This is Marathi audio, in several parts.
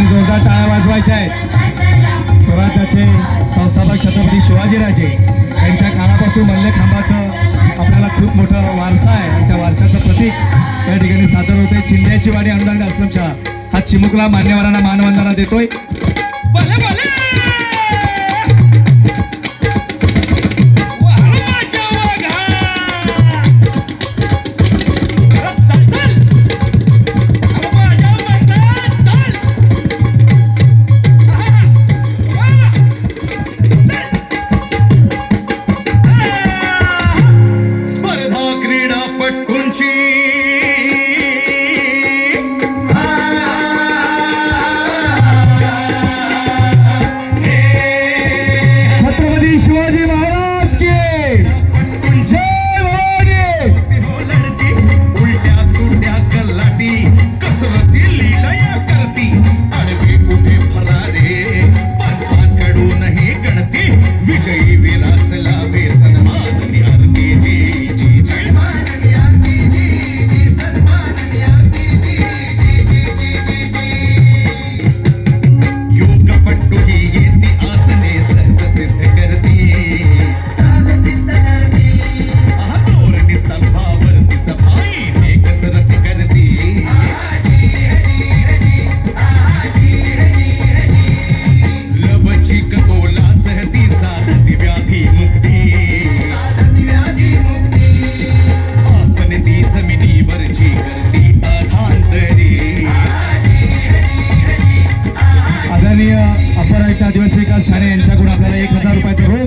जोरदार टाळ्या वाजवायच्या आहेत. स्वराज्याचे संस्थापक छत्रपती शिवाजीराजे त्यांच्या काळापासून मल्लखांबाचं आपल्याला खूप मोठा वारसा आहे. आणि त्या वारशाचं प्रतीक या ठिकाणी सादर होते चिंध्याची वाडी अनुदान आश्रमशाळा हा चिमुकला मान्यवरांना मानवंदना देतोय.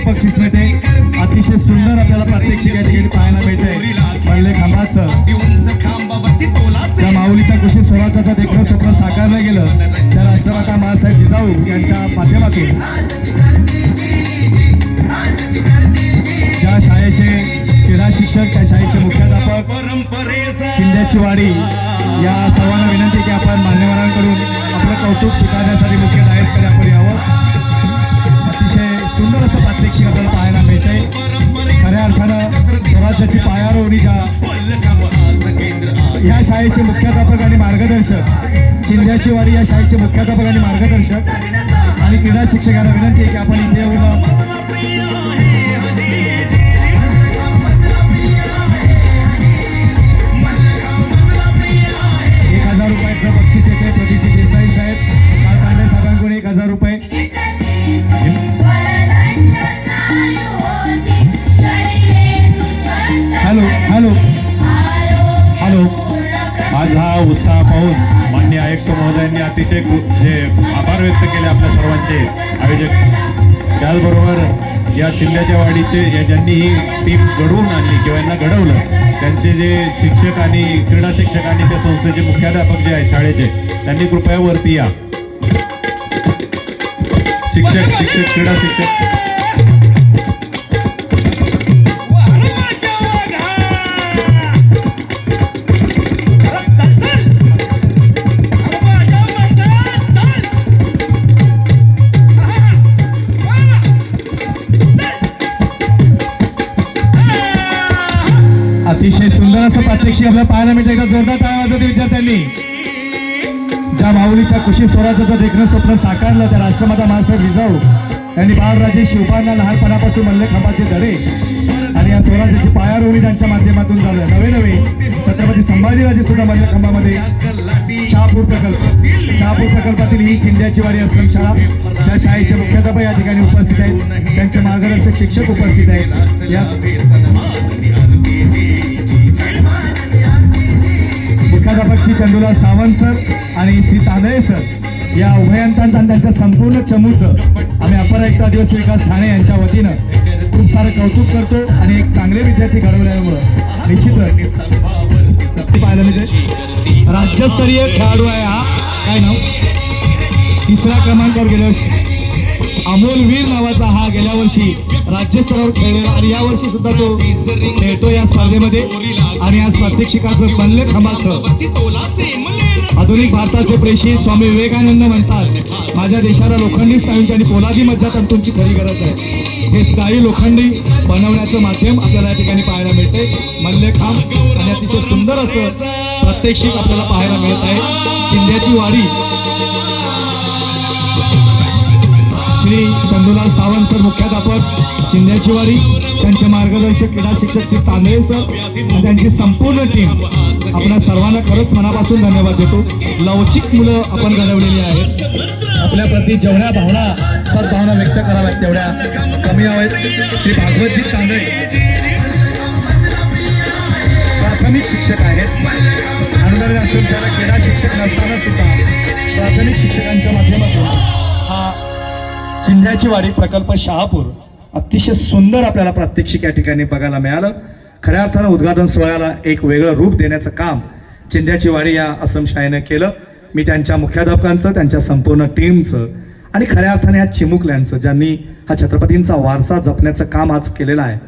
रुपयाचं बक्षीस मिळते अतिशय सुंदर आपल्याला प्रात्यक्षिक या ठिकाणी पाहायला मिळते पडले खांबाचं. त्या माऊलीच्या कुशी स्वराज्याचं देखील स्वप्न साकारलं गेलं. त्या राष्ट्रमाता महासाहेब जिजाऊ यांच्या माध्यमातून ज्या शाळेचे क्रीडा शिक्षक त्या शाळेचे मुख्याध्यापक चिंध्याची वाडी या सर्वांना विनंती की आपण मान्यवरांकडून आपलं कौतुक स्वीकारण्यासाठी मुख्य डायसकडे आपण यावं सुंदर असं प्रात्यक्षिक आपल्याला पाहायला मिळतंय. खऱ्या अर्थानं स्वराज्याची पायारोवणी ज्या या शाळेचे मुख्याध्यापक आणि मार्गदर्शक चिंध्याची वाडी या शाळेचे मुख्याध्यापक आणि मार्गदर्शक आणि क्रीडा शिक्षकांना विनंती आहे की आपण इथे येऊन त्याचबरोबर वाढीचे वाडीचे या ज्यांनी ही टीम घडवून आणली किंवा यांना घडवलं त्यांचे जे शिक्षक आणि क्रीडा शिक्षक आणि त्या संस्थेचे मुख्याध्यापक जे आहेत शाळेचे त्यांनी कृपया वरती या. शिक्षक शिक्षक क्रीडा शिक्षक. असं प्रात्यक्षिक आपल्याला पाहायला मिळते. एकदा जोरदार टाळ्या वाजवते विद्यार्थ्यांनी. ज्या माऊलीच्या कुशी स्वराज्याचं देखणं स्वप्न साकारलं त्या राष्ट्रमाता महासाहेब जिजाऊ यांनी बाळराजे शिवपांना लहानपणापासून मल्ले खंबाचे धडे आणि या स्वराज्याची पायारोहणी त्यांच्या माध्यमातून झालं. नवे नवे छत्रपती संभाजीराजे सुद्धा मल्ले खंबामध्ये शहापूर प्रकल्प. शहापूर प्रकल्पातील ही चिंध्याची वाडी आश्रम शाळा त्या शाळेचे मुख्याध्यापक या ठिकाणी उपस्थित आहेत. त्यांचे मार्गदर्शक शिक्षक उपस्थित आहेत. या मुख्याध्यापक श्री चंदुलाल सावंत सर आणि श्री तांदळे सर या उभयंतांचं आणि त्यांच्या संपूर्ण चमूचं आम्ही अपर आयुक्त आदिवासी विकास ठाणे यांच्या वतीनं खूप सारं कौतुक करतो आणि एक चांगले विद्यार्थी घडवल्यामुळं निश्चितच पाहायला मिळते राज्यस्तरीय खेळाडू आहे हा. काय नाव? तिसऱ्या क्रमांकावर गेल्या वर्षी. अमोल वीर नावाचा हा गेल्या वर्षी राज्यस्तरावर खेळलेला आणि या वर्षी सुद्धा तो खेळतो या स्पर्धेमध्ये. आणि आज प्रात्यक्षिकाचं बनले खंबाचं. आधुनिक भारताचे प्रेषी स्वामी विवेकानंद म्हणतात माझ्या देशाला लोखंडी स्नायूंची आणि पोलादी मज्जातंतूंची खरी गरज आहे. हे स्थायी लोखंडी बनवण्याचं माध्यम आपल्याला या ठिकाणी पाहायला मिळते मल्लेखांब आणि अतिशय सुंदर असं प्रात्यक्षिक आपल्याला पाहायला मिळत आहे चिंध्याची वाडी श्री नंदुलाल सावंत सर मुख्याध्यापक चिंध्याची वाडी त्यांचे मार्गदर्शक क्रीडा शिक्षक श्री तांदळे सर आणि त्यांची संपूर्ण टीम आपल्या सर्वांना खरंच मनापासून धन्यवाद देतो. लवचिक मुलं आपण घडवलेली आहेत. आपल्या प्रती जेवढ्या भावना सद्भावना व्यक्त कराव्यात तेवढ्या कमी आहेत श्री भागवतजी तांदळे प्राथमिक शिक्षक आहेत. अनुदान आश्रमशाला क्रीडा शिक्षक नसताना सुद्धा प्राथमिक शिक्षकांच्या माध्यमातून जिल्ह्याची वाडी प्रकल्प शहापूर. अतिशय सुंदर आपल्याला प्रात्यक्षिक या ठिकाणी बघायला मिळालं. खऱ्या अर्थानं उद्घाटन सोहळ्याला एक वेगळं रूप देण्याचं काम चिंध्याची वाडी या आश्रमशाळेनं केलं. मी त्यांच्या मुख्याध्यापकांचं त्यांच्या संपूर्ण टीमचं आणि खऱ्या अर्थाने या चिमुकल्यांचं ज्यांनी हा छत्रपतींचा वारसा जपण्याचं काम आज केलेलं आहे.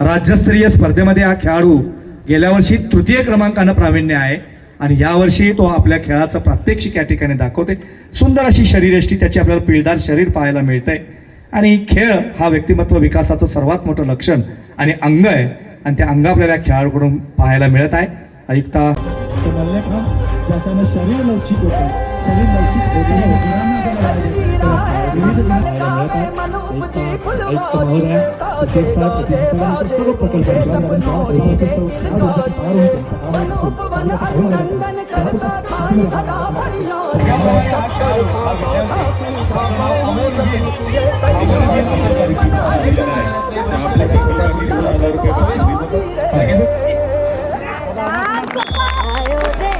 राज्यस्तरीय स्पर्धेमध्ये हा खेळाडू गेल्या वर्षी तृतीय क्रमांकानं प्रावीण्य आहे. आणि यावर्षी तो आपल्या खेळाचं प्रात्यक्षिक या ठिकाणी दाखवते सुंदर अशी शरीरयष्टी त्याची आपल्याला पिळदार शरीर पाहायला मिळतंय. आणि खेळ हा व्यक्तिमत्व विकासाचं सर्वात मोठं लक्षण आणि अंग आहे. आणि ते अंग आपल्याला खेळाडूकडून पाहायला मिळत आहे. ऐकता शरीर लवचिक होतं. शरीर लवचिक सर्व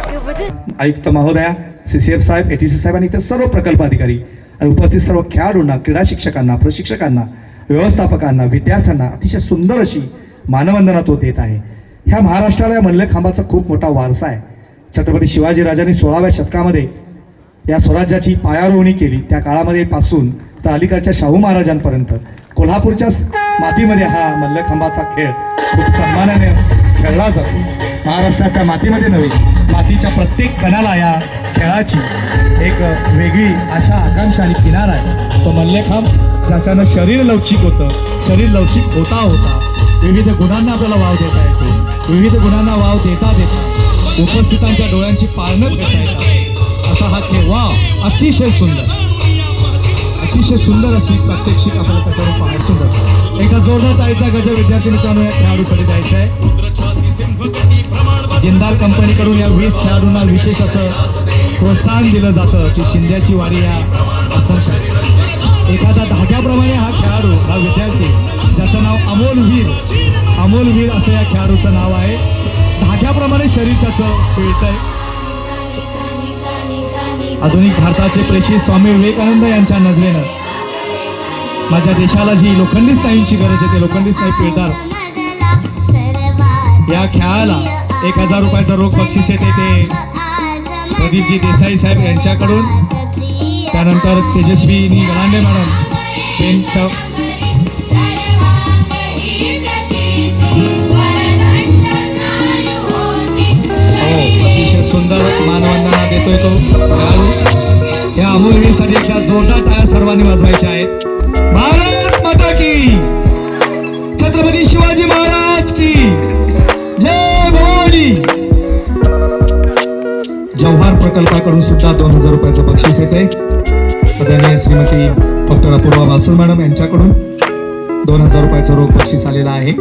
शुभ दिन आयुक्त महोदया सी सी एफ साहेब ए टी सी साहेब आणि इतर सर्व प्रकल्प अधिकारी आणि उपस्थित सर्व खेळाडूंना क्रीडा शिक्षकांना प्रशिक्षकांना व्यवस्थापकांना विद्यार्थ्यांना अतिशय सुंदर अशी मानवंदना तो देत आहे. ह्या महाराष्ट्राला या मल्लखांबाचा खूप मोठा वारसा आहे. छत्रपती शिवाजी राजांनी सोळाव्या शतकामध्ये या स्वराज्याची पायारोहणी केली. त्या काळामध्ये पासून तर अलीकडच्या शाहू महाराजांपर्यंत. कोल्हापूरच्या मातीमध्ये हा मल्लखांबाचा खेळ खूप सन्मानाने खेळला जातो. महाराष्ट्राच्या मातीमध्ये नव्हे मातीच्या प्रत्येक कणाला या खेळाची एक वेगळी आशा आकांक्षा आणि किनार आहे. तो मल्लखांब ज्याच्यानं शरीर लवचिक होतं शरीर लवचिक होता होता विविध गुणांना आपल्याला वाव देता येतो. विविध गुणांना वाव देता देता उपस्थितांच्या डोळ्यांची पारणं करता येतात. असा हा खेळ वा अतिशय सुंदर अतिशय सुंदर अशी प्रात्यक्षिक आपल्याला त्याच्यावर पाहायला सुंदर. एकदा जोरदार टाळीचा गजर विद्यार्थी मित्रांनो या खेळाडूसाठी द्यायचा आहे. जिंदाल कंपनीकडून या वीस खेळाडूंना विशेष असं प्रोत्साहन दिलं जातं की चिंध्याची वारी या असं एखादा धाग्याप्रमाणे हा खेळाडू हा विद्यार्थी ज्याचं नाव अमोल वीर. अमोल वीर असं या खेळाडूचं नाव आहे. धाग्याप्रमाणे शरीर त्याचं पिळतंय. आधुनिक भारताचे प्रेषित स्वामी विवेकानंद यांच्या नजरेनं माझ्या देशाला जी लोखंडी स्नायूंची गरज आहे ते लोखंडी स्नायू पिळदार या खेळाला एक हजार रुपयाचं रोख बक्षीस येते ते. प्रदीपजी देसाई साहेब यांच्याकडून. त्यानंतर तेजस्वीनी गलांडे मॅडम त्यांच्या हो अतिशय सुंदर मानवंदना देतोय तो या एकदा जोरदार टाळ्या सर्वांनी वाजवायच्या आहेत. भारत माता की. छत्रपती शिवाजी महाराज की. जय भवानी. जव्हार प्रकल्पाकडून सुद्धा दोन हजार रुपयाचं बक्षीस येते सध्याने श्रीमती डॉक्टर अपूर्वा वासुल मॅडम यांच्याकडून दोन हजार रुपयाचं रोख बक्षीस आलेलं आहे.